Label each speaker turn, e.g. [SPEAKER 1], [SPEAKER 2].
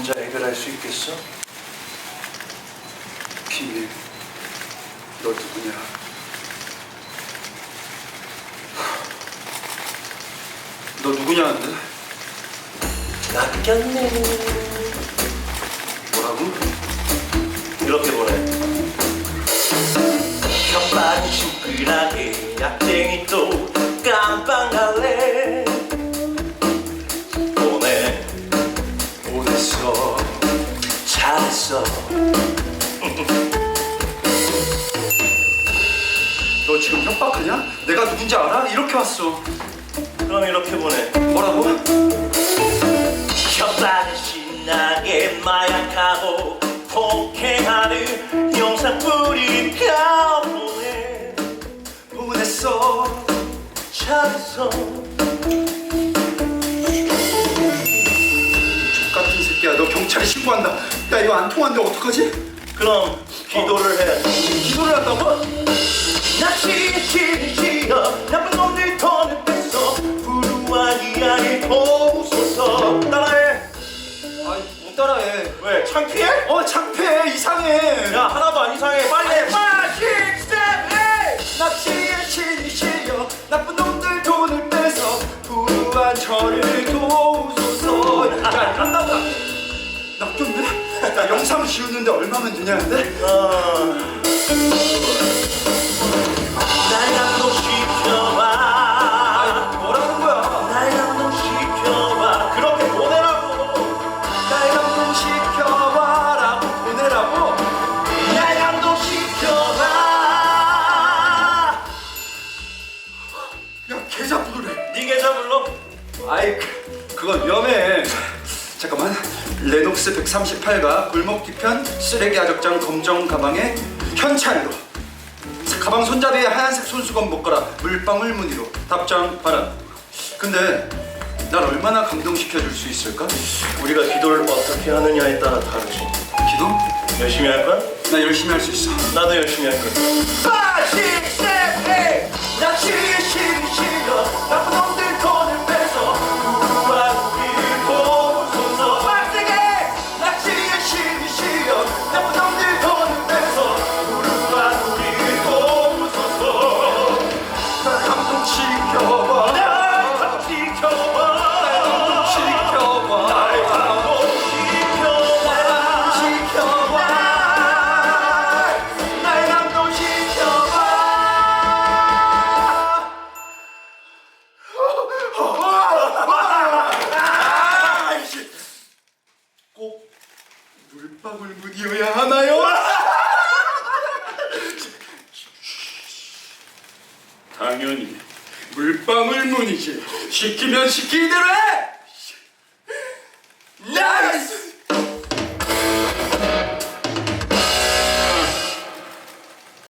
[SPEAKER 1] 혼자 해결할 수 있겠어?
[SPEAKER 2] 비밀. 너 누구냐? 너 누구냐는데?
[SPEAKER 3] 낚였네.
[SPEAKER 2] 뭐라고?
[SPEAKER 3] 이렇게 잘했어.
[SPEAKER 2] 너 지금 협박하냐? 내가 누군지 알아? 이렇게 왔어.
[SPEAKER 3] 그럼 이렇게 보내.
[SPEAKER 2] 뭐라고?
[SPEAKER 3] 혓바지 신나게 마약하고 폭행하는 영상 뿌리가 보내.
[SPEAKER 2] 보냈어. 같은 새끼야. 너 경찰에 신고한다. 야 이거 안 통한데 어떡하지?
[SPEAKER 3] 그럼 기도를 해야지.
[SPEAKER 2] 기소를 한다고?
[SPEAKER 3] 낚시 지지어 나쁜 놈들 돈을 뺏어 불우한 이야기 보소서 따라해
[SPEAKER 2] 아이 못 따라해.
[SPEAKER 3] 왜 창피해?
[SPEAKER 2] 어 창피해 이상해.
[SPEAKER 3] 야 하나도 안 이상해 빨리 해 마식
[SPEAKER 2] 영상 지웠는데 얼마면 되냐는데?
[SPEAKER 3] 어. 날 감동시켜봐
[SPEAKER 2] 뭐라는 거야?
[SPEAKER 3] 날 감동시켜봐 그렇게 보내라고
[SPEAKER 2] 날 감동시켜봐라고 보내라고?
[SPEAKER 3] 날 감동시켜봐
[SPEAKER 2] 야 계좌 부르래
[SPEAKER 3] 네 계좌 불러
[SPEAKER 2] 아이 그, 그거 위험해 레녹스 138가 골목 뒤편 쓰레기 아적장 검정 가방에 현찰로. 자, 가방 손잡이에 하얀색 손수건 묶어라. 물방울 무늬로. 답장 바람 근데 날 얼마나 감동시켜줄 수 있을까?
[SPEAKER 3] 우리가 기도를 어떻게 하느냐에 따라 다르지.
[SPEAKER 2] 기도?
[SPEAKER 3] 열심히 할 거야?
[SPEAKER 2] 나 열심히 할 수 있어.
[SPEAKER 3] 나도 열심히 할 거야. 파식세에 낚시에
[SPEAKER 2] 물방울 무늬여야 하나요? 당연히 물방울 무늬지 시키면 시키는 대로 해 나이스